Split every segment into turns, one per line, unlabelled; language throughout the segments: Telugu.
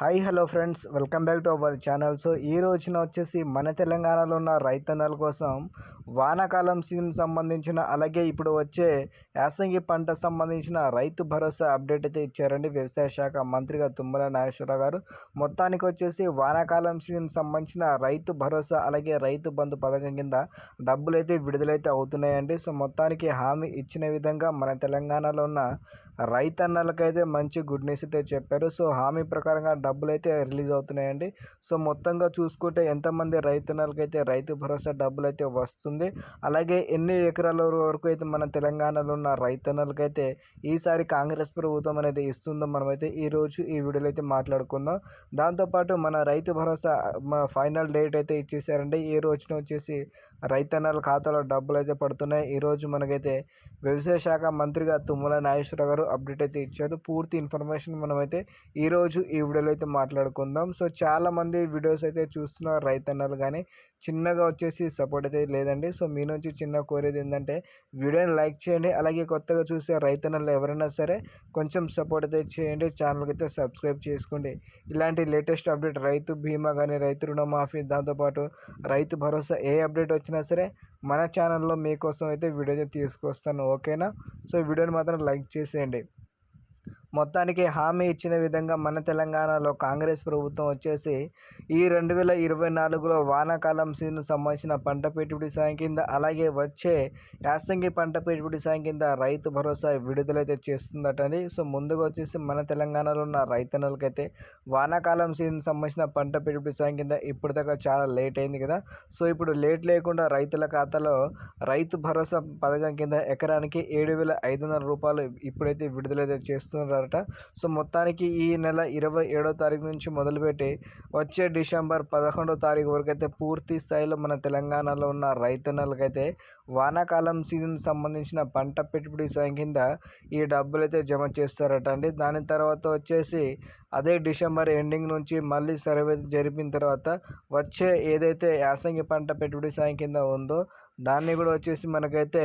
Hi hello friends. Welcome back to our channel. So ఈ రోజున వచ్చేసి మన తెలంగాణలో ఉన్న రైతన్నల కోసం వానాకాలం సీజన్ సంబంధించిన అలాగే ఇప్పుడు వచ్చే యాసంగి పంట సంబంధించిన రైతు భరోసా అప్డేట్ అయితే ఇచ్చారండి వ్యవసాయ శాఖ మంత్రిగా తుమ్మల నాగేశ్వరరావు గారు. మొత్తానికి వచ్చేసి వానాకాలం సీజన్ సంబంధించిన రైతు భరోసా అలాగే రైతు బంధు పథకం కింద డబ్బులు అయితే విడుదలైతే అవుతున్నాయండి. సో మొత్తానికి హామీ ఇచ్చిన విధంగా మన తెలంగాణలో ఉన్న రైతన్నలకైతే మంచి గుడ్ న్యూస్ అయితే చెప్పారు. సో హామీ ప్రకారంగా డబ్బులు అయితే రిలీజ్ అవుతున్నాయండి. సో మొత్తంగా చూసుకుంటే ఎంతమంది రైతన్నలకైతే రైతు భరోసా డబ్బులు అయితే వస్తుంది. అలాగే ఎన్ని ఎకరాల వరకు అయితే మన తెలంగాణలో ఉన్న రైతన్నలకైతే ఈసారి కాంగ్రెస్ ప్రభుత్వం అనేది ఇస్తుందో మనమైతే ఈరోజు ఈ వీడియోలో అయితే మాట్లాడుకుందాం. దాంతోపాటు మన రైతు భరోసా ఫైనల్ డేట్ అయితే ఇచ్చేసారండి. ఈ రోజున వచ్చేసి రైతన్నల ఖాతాలో డబ్బులు అయితే పడుతున్నాయి ఈరోజు మనకైతే వ్యవసాయ శాఖ మంత్రిగా తుమ్మల నాగేశ్వర గారు అప్డేట్ అయితే ఇచ్చారు. పూర్తి ఇన్ఫర్మేషన్ మనమైతే ఈరోజు ఈ వీడియోలో అయితే మాట్లాడుకుందాం. సో చాలామంది వీడియోస్ అయితే చూస్తున్నారు రైతన్నలు కానీ చిన్నగా వచ్చేసి సపోర్ట్ అయితే లేదండి. సో మీ నుంచి చిన్న కోరేది ఏంటంటే వీడియోని లైక్ చేయండి. అలాగే కొత్తగా చూసే రైతన్నలు ఎవరైనా సరే కొంచెం సపోర్ట్ అయితే చేయండి. ఛానల్కి అయితే సబ్స్క్రైబ్ చేసుకోండి. ఇలాంటి లేటెస్ట్ అప్డేట్ రైతు బీమా కానీ రైతు రుణమాఫీ దాంతోపాటు రైతు భరోసా ఏ అప్డేట్ వచ్చినా సరే మన ఛానల్లో మీకోసం అయితే వీడియో తీసుకొస్తాను ఓకేనా? సో వీడియోని మాత్రం లైక్ చేసేయండి. మొత్తానికి హామీ ఇచ్చిన విధంగా మన తెలంగాణలో కాంగ్రెస్ ప్రభుత్వం వచ్చేసి ఈ రెండు వేల ఇరవై నాలుగులో వానాకాలం సీజన్ సంబంధించిన పంట పెట్టుబడి సాయం కింద అలాగే వచ్చే యాసంగి పంట పెట్టుబడి సాయం కింద రైతు భరోసా విడుదలైతే చేస్తుందటండి. సో ముందుగా వచ్చేసి మన తెలంగాణలో ఉన్న రైతన్నలకైతే వానాకాలం సీజన్ సంబంధించిన పంట పెట్టుబడి సాయం కింద ఇప్పటిదాకా చాలా లేట్ అయింది కదా. సో ఇప్పుడు లేట్ లేకుండా రైతుల ఖాతాలో రైతు భరోసా పథకం కింద ఎకరానికి ఏడు వేల ఐదు వందల రూపాయలు ఇప్పుడైతే విడుదలైతే చేస్తున్నారు అనమాట సో మొత్తానికి ఈ నెల ఇరవై ఏడో తారీఖు నుంచి మొదలుపెట్టి వచ్చే డిసెంబర్ పదకొండో తారీఖు వరకు అయితే పూర్తి స్థాయిలో మన తెలంగాణలో ఉన్న రైతన్నలకైతే వానాకాలం సీజన్ సంబంధించిన పంట పెట్టుబడి సాయం కింద ఈ డబ్బులు అయితే జమ చేస్తారట అండి దాని తర్వాత వచ్చేసి అదే డిసెంబర్ ఎండింగ్ నుంచి మళ్ళీ సర్వే జరిపిన తర్వాత వచ్చే ఏదైతే యాసంగి పంట పెట్టుబడి సాయం కింద ఉందో దాన్ని కూడా వచ్చేసి మనకైతే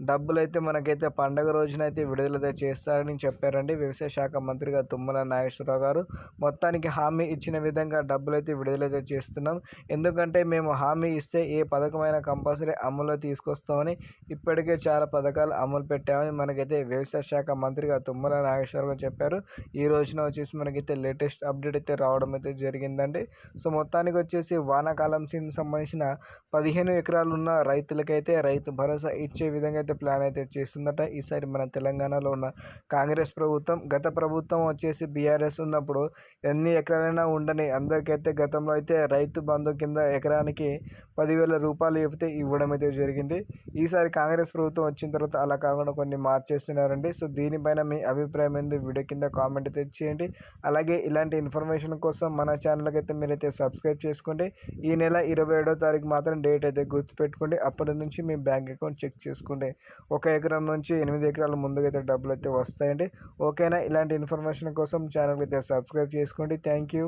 డబ్బులు అయితే మనకైతే పండగ రోజున అయితే విడుదల చేస్తారని చెప్పారండి వ్యవసాయ శాఖ మంత్రిగా తుమ్మల నాగేశ్వరరావు గారు. మొత్తానికి హామీ ఇచ్చిన విధంగా డబ్బులైతే విడుదలైతే చేస్తున్నాం. ఎందుకంటే మేము హామీ ఇస్తే ఏ పథకమైన కంపల్సరీ అమలు తీసుకొస్తామని ఇప్పటికే చాలా పథకాలు అమలు పెట్టామని మనకైతే వ్యవసాయ శాఖ మంత్రిగా తుమ్మల నాగేశ్వరరావు గారు చెప్పారు. ఈ రోజున వచ్చేసి మనకి అయితే లేటెస్ట్ అప్డేట్ అయితే రావడం అయితే జరిగిందండి. సో మొత్తానికి వచ్చేసి వానాకాలం సీజన్ సంబంధించిన పదిహేను ఎకరాలు ఉన్న రైతులకైతే రైతు భరోసా ఇచ్చే విధంగా అయితే ప్లాన్ అయితే చేస్తుందట. ఈసారి మన తెలంగాణలో ఉన్న కాంగ్రెస్ ప్రభుత్వం గత ప్రభుత్వం వచ్చేసి బీఆర్ఎస్ ఉన్నప్పుడు ఎన్ని ఎకరాలైనా ఉండని అందరికైతే గతంలో అయితే రైతు బంధు కింద ఎకరానికి పదివేల రూపాయలు ఇవ్వతే ఇవ్వడం అయితే జరిగింది. ఈసారి కాంగ్రెస్ ప్రభుత్వం వచ్చిన తర్వాత అలా కాకుండా కొన్ని మార్చేస్తున్నారండి. సో దీనిపైన మీ అభిప్రాయం ఏంది? వీడియో కింద కామెంట్ అయితే చేయండి. అలా అలాగే ఇలాంటి ఇన్ఫర్మేషన్ కోసం మన ఛానల్కి అయితే మీరైతే సబ్స్క్రైబ్ చేసుకోండి. ఈ నెల ఇరవై ఏడో తారీఖు మాత్రం డేట్ అయితే గుర్తుపెట్టుకోండి. అప్పటి నుంచి మీ బ్యాంక్ అకౌంట్ చెక్ చేసుకోండి. ఒక ఎకరం నుంచి ఎనిమిది ఎకరాల ముందుకైతే డబ్బులు అయితే వస్తాయండి. ఓకేనా? ఇలాంటి ఇన్ఫర్మేషన్ కోసం ఛానల్కి అయితే సబ్స్క్రైబ్ చేసుకోండి. Thank you